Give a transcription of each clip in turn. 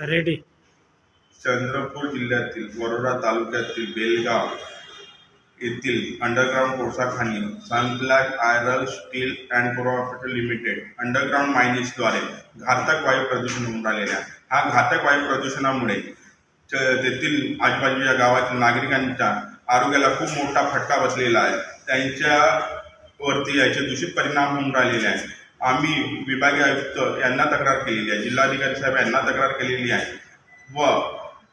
Ready. Chandrapur जिल्ह्यातील वरोरा तालुक्यातील बेलगाव येथील underground कोळसाखाणी Sunflag iron steel and cooperative limited underground मायनिंग्सद्वारे घातक वायू प्रदूषण होऊन राहिलेले आहे. हा घातक वायू प्रदूषणामुळे च- तेथील आजूबाजूच्या गावातील नागरिकांच्या आरोग्याला खूप मोठा फटका बसलेला आहे. त्यांच्या वरती याचे दूषित परिणाम होऊन राहिलेले आहे. आम्ही विभागीय आयुक्त यांना तक्रार केलेली आहे. जिल्हाधिकारी साहेब यांना तक्रार केलेली आहे. व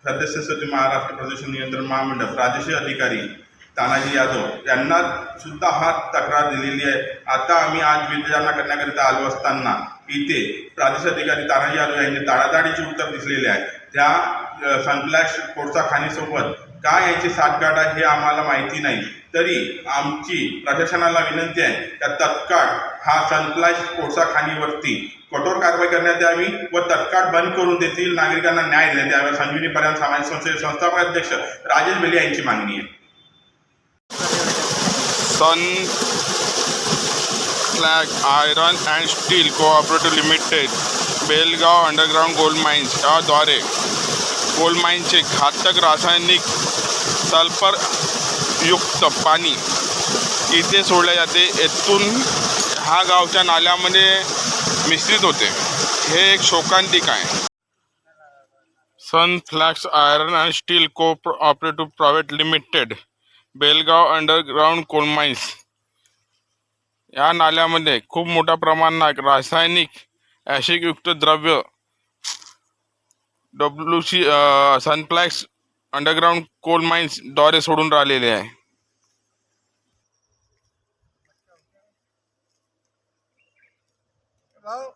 सदस्य सचिव महाराष्ट्र प्रदूषण नियंत्रण महामंडळ प्रादेशिक अधिकारी तानाजी यादव यांना सुद्धा हा तक्रार दिलेली आहे. आता आम्ही आज विचारणा करण्याकरिता आलो असताना इथे प्रादेशिक अधिकारी तानाजी यादव यांचे ताडाताडीचे उत्तर दिसलेले आहे. त्या सनफ्लॅश कोळसा खाणीसोबत का याची साठगाठ आहे हे आम्हाला माहिती नाही. तरी आमची प्रशासनाला विनंती आहे का तत्काळ हा सनफ्लॅश कोळसा खाणीवरती कठोर कारवाई करण्यात यावी व तत्काळ बंद करून देतील. नागरिकांना न्याय देण्यात यावा संजीवनी पर्यंत सामाजिक संस्थेचे संस्थापक अध्यक्ष राजेश बेले यांची मागणी आहे. Sunflag iron and steel cooperative limited Belgaon underground gold mines याद्वारे गोल्ड माइन्सचे घातक रासायनिक सल्फर युक्त पाणी इथे सोडले जाते. येथून ह्या गावच्या नाल्यामध्ये मिश्रित होते. हे एक शोकांतिक आहे. Sun Flax iron and steel cooperative private limited Belgaum underground coal mines या नाल्यामध्ये खूप मोठ्या प्रमाणात रासायनिक ॲसिडयुक्त द्रव्य W C Sunflag underground coal माइन्सद्वारे सोडून राहिलेले आहे Hello?